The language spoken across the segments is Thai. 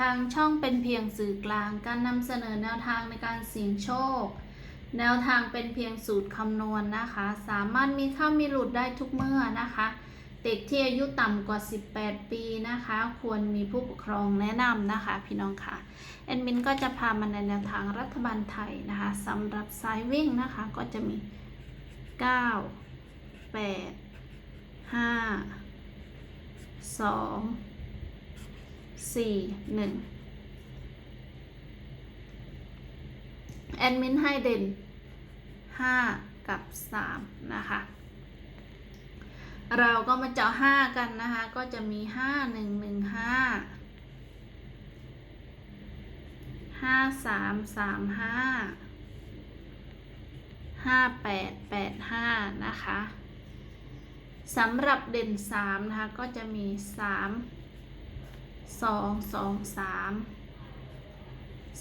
ทางช่องเป็นเพียงสื่อกลาง การนำเสนอแนวทางในการเสี่ยงโชค แนวทางเป็นเพียงสูตรคำนวณนะคะ สามารถมีเข้ามีหลุดได้ทุกเมื่อนะคะ เด็กที่อายุต่ำกว่า 18 ปีนะคะ ควรมีผู้ปกครองแนะนำนะคะ พี่น้องค่ะแอดมินก็จะพามาในแนวทางรัฐบาลไทยนะคะสำหรับสายวิ่งนะคะ ก็จะมี 9 8 5 2 สี่หนึ่งแอดมินให้เด่นห้ากับสามนะคะ เราก็มาเจาะห้ากันนะคะ ก็จะมีห้าหนึ่งหนึ่งห้าห้าสมสามห้าห้าแปดแปดห้านะคะสำหรับเด่นสามนะคะ ก็จะมีสาม สองสองสาม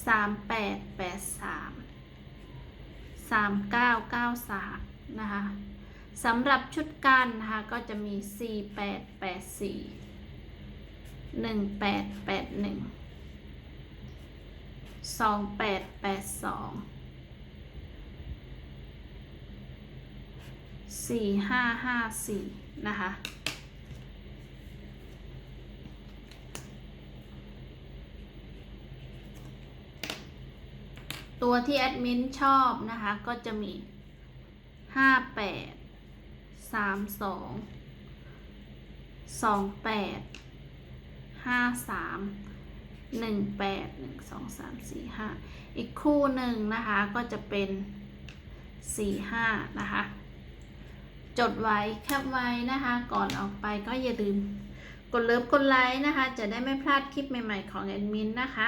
สามแปดแปดสามสามเก้าเก้าสามนะคะสำหรับชุดกันนะคะก็จะมีสี่แปดแปดสี่หนึ่งแปดแปดหนึ่งสองแปดแปดสองสี่ห้าห้าสี่นะคะ ตัวที่แอดมินชอบนะคะ ก็จะมี 5 8 3 2 2 8 5 3 1 8 1 2 3 4 5 อีกคู่หนึ่งนะคะก็จะเป็น 4 5 นะคะ จดไว้แคปไว้นะคะ ก่อนออกไปก็อย่าลืม กดเลิฟกดไลค์นะคะ จะได้ไม่พลาดคลิปใหม่ๆของแอดมินนะคะ